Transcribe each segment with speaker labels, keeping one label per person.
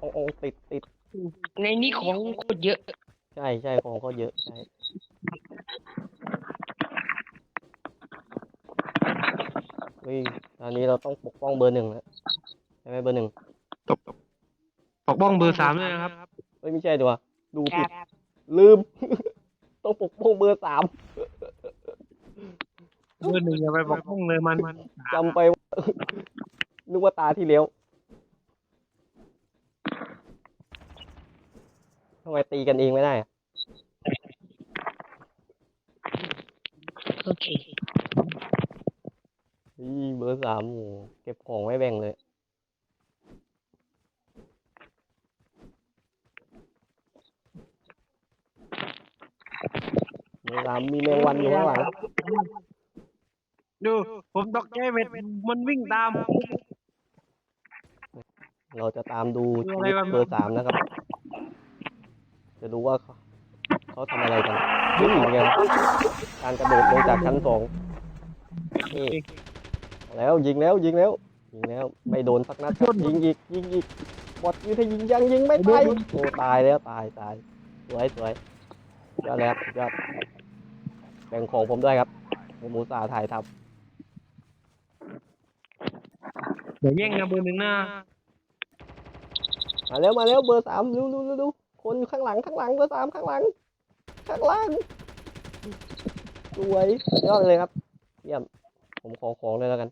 Speaker 1: โอ้โอ้ติดติด
Speaker 2: ในนี้ของโคตรเยอะ
Speaker 1: ใช่ใช่ของเขาเยอะใช่เฮ้ยตอนนี้เราต้องปกป้องเบอร์หนึ่งแล้วใช่ไหมเบอร์หนึ่ง
Speaker 3: ตบปกป้องเบอร์สามด้วยนะครับ
Speaker 1: เฮ้ยไม่ใช่ดีกว่าดู
Speaker 2: ค
Speaker 1: ผิ
Speaker 2: รั
Speaker 1: ด
Speaker 2: บ
Speaker 1: ลืม ต้องปกป้องเบอร์สาม
Speaker 3: เบอร์หนึ่งอย่าไปปกป้องเลยมันมัน
Speaker 1: จำไปว่านึกว่าตาที่แล้วำไมตีกันเองไม่ได้อะ
Speaker 2: โอเค
Speaker 1: อีเบอร์สามโอ้โหเก็บของไม่แบ่งเลย เบอร์สามมีแมงวันอยู่ข้างหลัง
Speaker 3: ดูผมตกใจเม็ดมันวิ่งตาม
Speaker 1: เราจะตามดู
Speaker 3: ดู
Speaker 1: ชี
Speaker 3: อะไร
Speaker 1: วิต
Speaker 3: บ้าง
Speaker 1: เบอร์สามนะครับ จะดูว่าเขาเขาทำอะไรกันวิ่งกันการกระโดดลงจากชั้นสองนี่เอาแล้วยิงแล้วยิงแล้วยิงแล้วไม่โดนสักนัดครับยิงอีกยิงอีกบอดยิงถ้ายิงยังยิงไม่ตายโอ้ตายแล้วตายตายสวยสวยยอดแล้วสุดยอดแบ่งของผมด้วยครับผมอุตส่าห์ถ่ายท
Speaker 3: เดี๋ยวแย่งนะเบอร์หนึ่งหน้าำ
Speaker 1: มาแล้วมาแล้วเบอร์สามดูดูดูดู คนอยู่ข้างหลังข้างหลังเบอร์สามข้างหลัง ข้างล่างสวยยอดเลยครับเยี่ยมผมขอของเลยแล้วกัน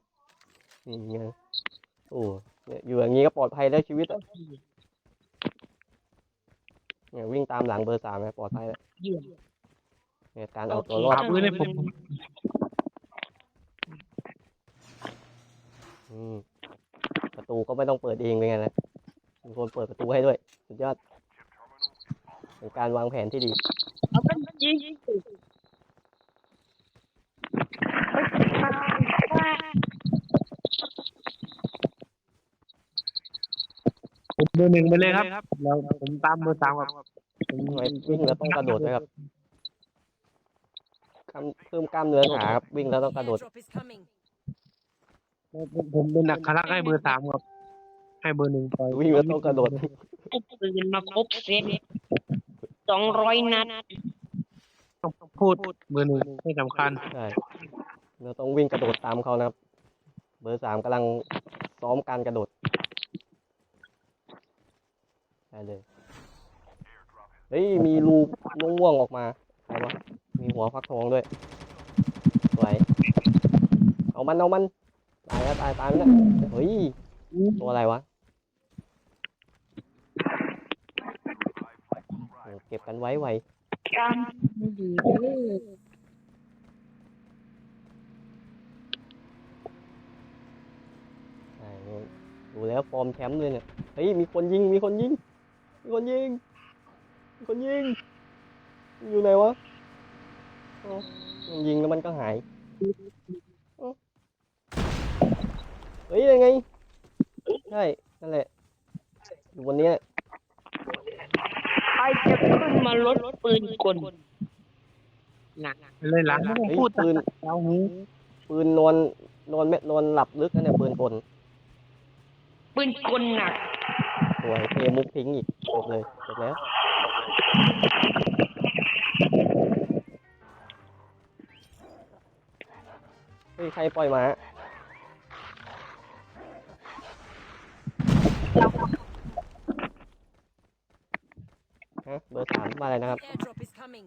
Speaker 1: นี่ไงโอ้เนี่ยอยู่อย่างนี้ก็ปลอดภัยแล้วชีวิตอะเนี่ยวิ่งตามหลังเบอร์สามเนี่ยปลอดภัยแล้ว
Speaker 2: เยี่ยม
Speaker 1: เนี่ยการเอาตัวรอด
Speaker 3: หาปืนให้ผม
Speaker 1: อืมประตูก็ไม่ต้องเปิดเองเป็นไงนะมีคนเปิดประตูให้ด้วย สุดยอด เป็นการวางแผนที่ดี
Speaker 2: เอาเป็นยิง
Speaker 3: ผมเบอร์หนึ่งไปเลยครับแล้วผมตามเบอร์สามครับผม
Speaker 1: วิ่งแล้วต้องกระโดดด้วยครับเพิ่มกล้ามเนื้อขาครับวิ่งแล้วต้องกระโดด
Speaker 3: ผมเป็นนักคารักให้เบอร์สามครับให้เบอร์หนึ่งไป
Speaker 1: วิ่งแล้วต้องกระโดด
Speaker 2: เปืนมาครบเซต สองร้อยนัด
Speaker 3: ต้องพูดเบอร์หนึ่งไม่สำคัญ
Speaker 1: ใช่เราต้องวิ่งกระโดดตามเขานะครับ เบอร์สามกำลังซ้อมการกระโดดได้เลยเฮ้ยมีรูม่วงๆออกมาใครวะมีหัวฟักทองด้วยสวยเอามันเอามันตายแล้วตายตายแล้วเฮ้ยตัวอะไรวะโอ้ เก็บกันไว้ไว
Speaker 2: การดีเลย
Speaker 1: ดูแล้วฟอร์มแชมป์เลยเนี่ย เฮ้ย มีคนยิง มีคนยิง มีคนยิง มีคนยิง อยู่ไหนวะมันยิงแล้วมันก็หาย เฮ้ยยังไง ใช่ นั่นแหละอยู่บนเนี้ย
Speaker 2: จะขึ้นมาลดปืนกลหนัก
Speaker 3: เลยหลังไม่ต้อง
Speaker 1: เฮ้ย
Speaker 3: พูด
Speaker 1: ปืน
Speaker 3: เอาหู
Speaker 1: ปืนนอนนอนแม่นอนหลับลึกนะเนี่ยปืนกล
Speaker 2: ปืนกลหนัก
Speaker 1: สวยเทมุกทิ้งอีกจบเลยจบแล้วเฮ้ยใครปล่อยหมา ฮะเบอร์สามมาอะไรนะครับ
Speaker 4: Airdrop is coming.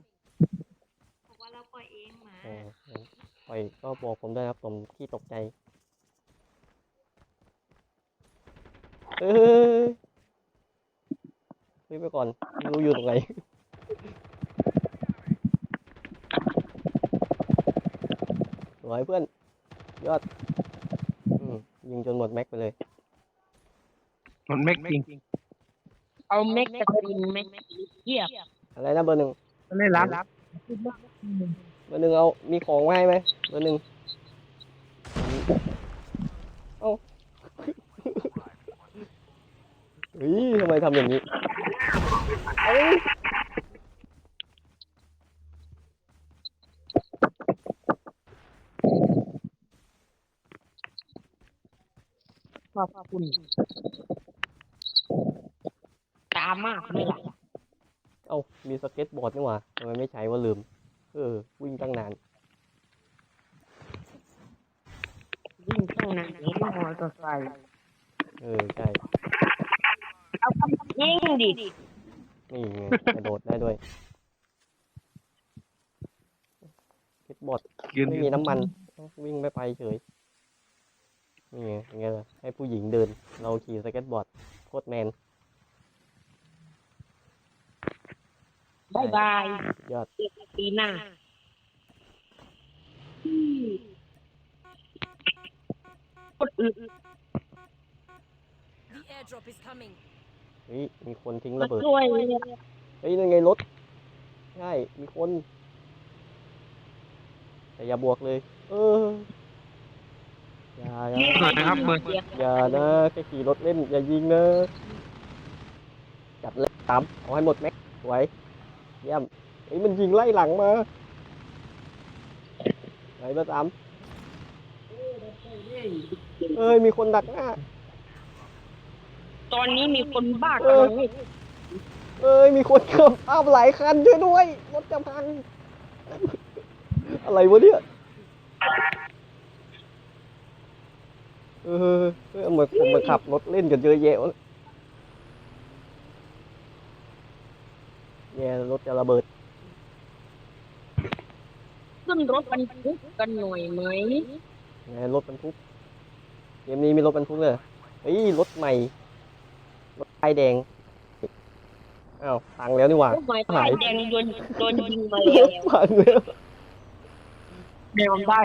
Speaker 5: บอกว่าเราปล่อยเองหมา
Speaker 1: เออเออปล่อยก็บอกผมด้วยครับผมที่ตกใจเฮ้ยเฮ้ยไปก่อนไม่รู้อยู่ตรงไหน สวยเพื่อน ยอดอืมยิงจนหมดแม็กไปเลย
Speaker 3: มันแม็กจริง
Speaker 2: เอาแม็กกาซีนไหมเยี่ยม
Speaker 1: อะไรนะเบอร์หนึ่ง
Speaker 3: เลยหลัง
Speaker 1: เบอร์หนึ่งเอา มีของมาให้ไหมเบอร์หนึ่งเอ้าเฮ้ยทำไมทำอย่างนี้เอ้ย
Speaker 2: ขอบคุณามากเลยล่ะ
Speaker 1: เอ้ามีสเก็ตบอร์ดนี่หว่าทำไมไม่ใช้ว่าลืม เออ วิ่งตั้งนาน
Speaker 2: วิ่งข้างหน้าเห็นมอเตอร์ไซค์
Speaker 1: เออใช่
Speaker 2: เอาคำยิงดิ
Speaker 1: นี่ไงกระโดดได้ด้วยสเก็ตบอร์ด
Speaker 3: ยืน
Speaker 1: ไม่มีน้ำมัน วิ่งไม่ไปเฉยนี่ไงยังไงล่ะให้ผู้หญิงเดิน เราขี่สเก็ตบอร์ดโคตรแมน
Speaker 2: บายบาย
Speaker 1: ยอด
Speaker 2: เจอกันปีหน้าอืมคนอื่น
Speaker 4: The airdrop is coming.
Speaker 1: เฮ้ยมีคนทิ้ง
Speaker 2: มา
Speaker 1: ระเบิด
Speaker 2: ช่วยเนี่ย
Speaker 1: เฮ้ยนั่นไงรถใช่มีคน แต่อย่าบวกเลย เอออย่าอย่า
Speaker 3: หน่อยนะครับเบอร์
Speaker 1: อย่านะแค่ขี่รถเล่น อย่ายิงนะ จัดเลยตามเอาให้หมดแม็กสวย เยี่ยมเฮ้ยมันยิงไล่หลังมาไหนเบอร์สามเอ้ยมีคนดักหน้า
Speaker 2: ตอนนี้มีคนบ้ากำลังให้
Speaker 1: เอ้ยมีคนขับอ้าวหลายคันช่วยด้วยรถจะพัง อะไรวะเนี่ยเออเออเหมือนผมมาขับรถเล่นกันเยอะแยะ วะแย่รถจะระเบิด
Speaker 2: ขึ้นรถบรรทุกกันหน่อยไหม
Speaker 1: ไงรถบรรทุกเกมนี้มีรถบรรทุกเลยเหรอเฮ้ยรถใหม่ รถป้ายแดงอ้าวพังแล้วนี่หว่า
Speaker 2: รถหมายป้ายแดงโดนโดนยิงมาแล้ว
Speaker 1: พังแล้ว
Speaker 3: เดี๋ยวมันได้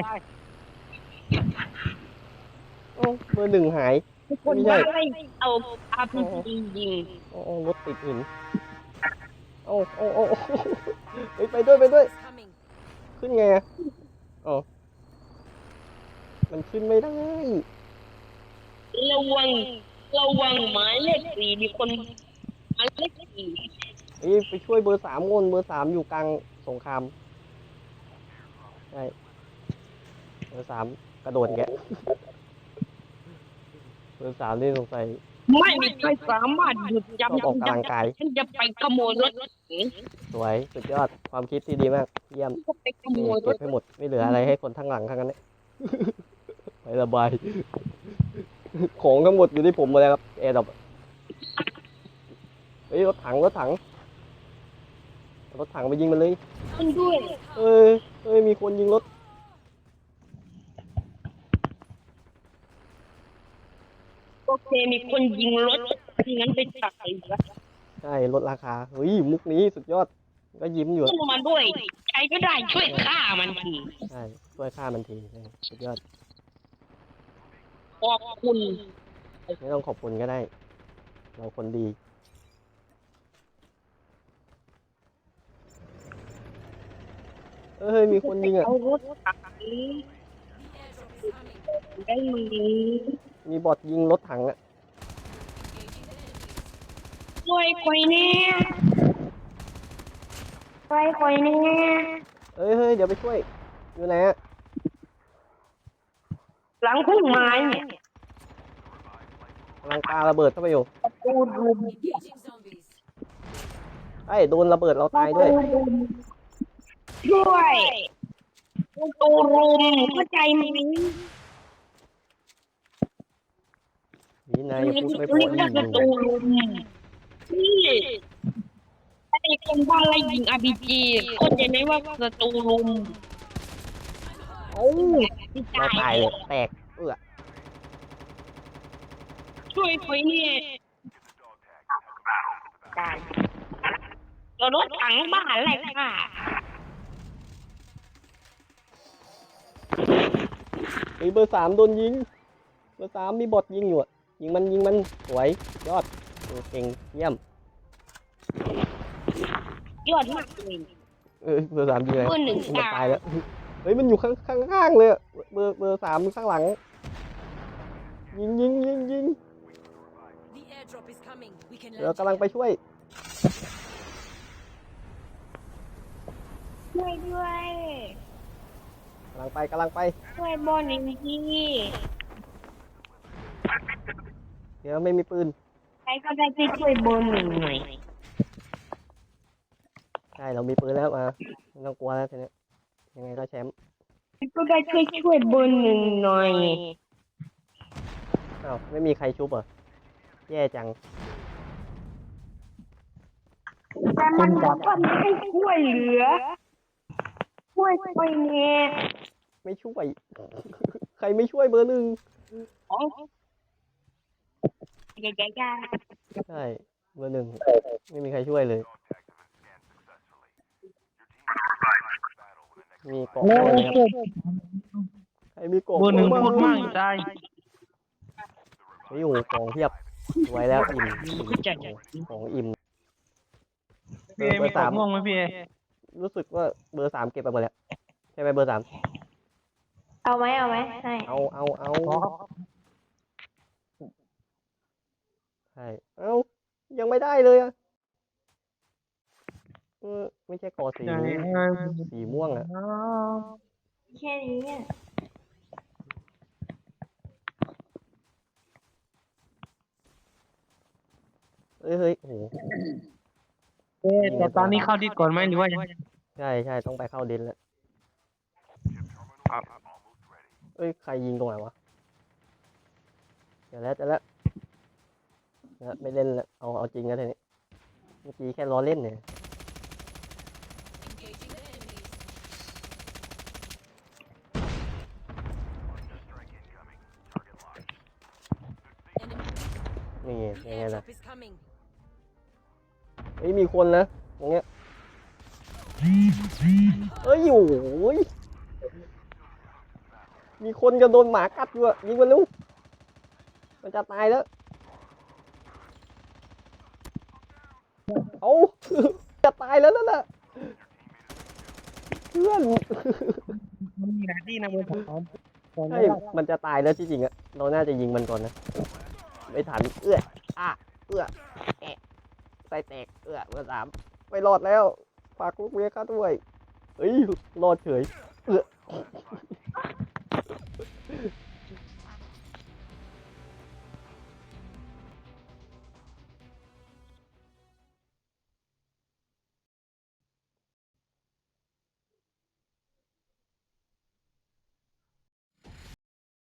Speaker 1: เอ้าเบอร์หนึ่งหาย
Speaker 2: คนบ้าให้เอาอาพีจียิง
Speaker 1: โอ้รถติดหิน โอ้โอ้โอ้เฮ้ยไปด้วยไปด้วย
Speaker 4: Is coming.
Speaker 1: ขึ้นไงอะอ๋อมันขึ้นไม่ได้
Speaker 2: ระวัง ระวังหมายเลขสี่มีคนหมายเลขสี่
Speaker 1: เฮ้ยไปช่วยเบอร์สามงนเบอร์สามอยู่กลางสงครามใช่เบอร์สามกระโดดแกะเบอร์สามนี่สงสัย
Speaker 2: ไม่มีใครสามารถหยุด
Speaker 1: ชอบ
Speaker 2: จำ
Speaker 1: ออกกำลังกาย
Speaker 2: ฉันจะไปขโมยรถเก๋
Speaker 1: สวยสุดยอดความคิดที่ดีมาก เยี่ยม
Speaker 2: ก็ไปขโมยร
Speaker 1: เก็บให้หมดไม่เหลืออะไรให้คนทั้างหลังทั้งนั้นเนี่ย ไประบาย ของทั้งหมดอยู่ที่ผมหมดแล้วครับแอร์ดับเฮ้ยรถถังรถถังรถถังไปยิงมันเลย
Speaker 2: ขึ้นด้วย
Speaker 1: เอ้ยเอ้ยมีคนยิงรถ
Speaker 2: โอเคมีคนยิงรถงั้นไปตักไอ้วะ
Speaker 1: ใช่ลดราคาเฮ้ยมุกนี้สุดยอด ก็ยิ้มอยู่อะ
Speaker 2: ขึ้นมาด้วย ใครก็ได้ช่วยฆ่ามันที
Speaker 1: ใช่ช่วยฆ่ามันทีใช่สุดยอด
Speaker 2: ขอบคุณ
Speaker 1: ไม่ต้องขอบคุณก็ได้ เราคนดี เอ้ยมีคนยิงอะ
Speaker 2: เอารถถัง
Speaker 4: The airdrop is coming.
Speaker 2: ได้ไหม
Speaker 1: มีบอทยิงรถถังอะ
Speaker 2: ช่วยคอยแน่ช่วยคอยแน่
Speaker 1: เอ้ยเฮ้ยเดี๋ยวไปช่วย อยู่ไหนอะ
Speaker 2: หลังพุ่งไม้เนี่ย
Speaker 1: กำลังปาระเบิดเข้าไปอยู่
Speaker 2: ประตูรุม
Speaker 4: Engaging zombies.
Speaker 1: ไอ้ยโดนระเบิดเราตายด้วย
Speaker 2: ช่วยประตูรุมเข้าใจไหม
Speaker 1: นี่นายอย่าพูดไม่พอ
Speaker 2: เรียก
Speaker 1: ดี
Speaker 2: ว่าประตูรุมนี่ไอ้คนบ้าไล่ยิงอาร์พีจีเข้าใจไหมว่าประตูรุม
Speaker 1: เอ้า
Speaker 2: ที่
Speaker 1: เรา
Speaker 2: ตาย
Speaker 1: ตายเลยแตกเอื้อ
Speaker 2: ช่วยคอยเนี่ยตายเรารถถังบ้านแหละค่ะ
Speaker 1: เฮ้ยเบอร์สามโดนยิง เบอร์สามมีบอทยิงอยู่อะ ยิงมันยิงมันสวยยอดเออเก่งเยี่ยม
Speaker 2: ยอดมากเลย
Speaker 1: เออเบอร์สามยิงอะไร
Speaker 2: เบอร์หนึ่ง
Speaker 1: มัน
Speaker 2: ตาย
Speaker 1: ตายแล้วเฮ้ยมันอยู่ข้างข้างข้างเลยอะเบอร์เบอร์สามข้างหลัง ยิงยิงยิงยิง
Speaker 4: The airdrop is coming. We can
Speaker 1: เดี๋ยว
Speaker 4: land.
Speaker 1: กำลังไปช่วย
Speaker 2: ช่วยด้วย
Speaker 1: กำลังไปกำลังไป
Speaker 2: ช่วยบอลหนึ่งที
Speaker 1: เดี๋ยวไม่มีปืน
Speaker 2: ใครก็ได้ที่ช่วยเบอร์หนึ่งหน่อย
Speaker 1: ใช่เรามีปืนแล้วมาไม่ต้องกลัวแล้วทีเนี้ยยังไงก็แชมป์
Speaker 2: ก็ได้ช่วยช่วยเบอร์หนึ่งหน่อย
Speaker 1: อ้าวไม่มีใครชุบเหรอแย่จัง
Speaker 2: แต่มันบอกว่าไม่ให้ช่วยเหลือช่วยช่วยเนี่ย
Speaker 1: ไม่ช่วยใครไม่ช่วยเบอร์หนึ่ง
Speaker 2: อ๋อเดี๋ยวจะยาก
Speaker 1: ใช่เบอร์หนึ่งไม่มีใครช่วยเลย มีเกาะ
Speaker 3: โอ้
Speaker 1: บ้างไหม
Speaker 3: โห
Speaker 1: ครับใครมีเกาะ
Speaker 3: เบอร์หนึ่ง
Speaker 1: บ้าง
Speaker 3: พูดมากอยู่ตาย
Speaker 1: ไม่อยู่ของเพียบไว้แล้วอิ่มอิ่ม
Speaker 2: ก็จะ
Speaker 1: ของอิ่ม
Speaker 3: พี่เอมีของม่วงไหมพี่เอ
Speaker 1: รู้สึกว่าเบอร์สามเก็บไปหมดแล้วใช่ไหมเบอร์สาม
Speaker 5: เอาไหมเอาไหมให้
Speaker 1: เอาเอาเอา
Speaker 3: ขอ
Speaker 1: ใช่เอายังไม่ได้เลยอะเออไม่ใช่เกอสี
Speaker 3: ใช่
Speaker 1: สีม่วงอะ
Speaker 5: แค่นี้อะ
Speaker 1: เฮ้ยเฮ้ยโอ้โห
Speaker 3: เอ๊ะแต่ตอนนี้เข้าดิสก่อนไหมหรือว่ายัง
Speaker 1: ใช่ใช่ต้องไปเข้าดินแล้ว
Speaker 3: ครับ
Speaker 1: เอ้ยใครยิงตรงไหนวะเดี๋ยวแล้วเดี๋ยวแล้ว เดี๋ยวไม่เล่นล้วเอาเอาจริงแล้วทีนี้เมื่อกี้แค่ล้อเล่นเนี่ยนี่ไง
Speaker 4: The
Speaker 1: ยังไงล่ะเฮ้ยมีคนนะตรงเนี้ยเอ้ยโอ้ยมีคนจะโดนหมากัดอยู่อยิงมันเร็วมันจะตายแล้ว เอาจะตายแล้วนั่นน่ะเพื่อน
Speaker 3: มันมีหลายที่นะเบอร์สามก่อน
Speaker 1: ใช่มันจะตายแล้วที่จริงอะเราน่าจะยิงมันก่อนนะไม่ทันเอื้ออะเอื้อแอะไส้แตกเอื้อเบอร์สามไม่รอดแล้วฝากลูกเมียข้าด้วยเอ้ยรอดเฉยเอื้อ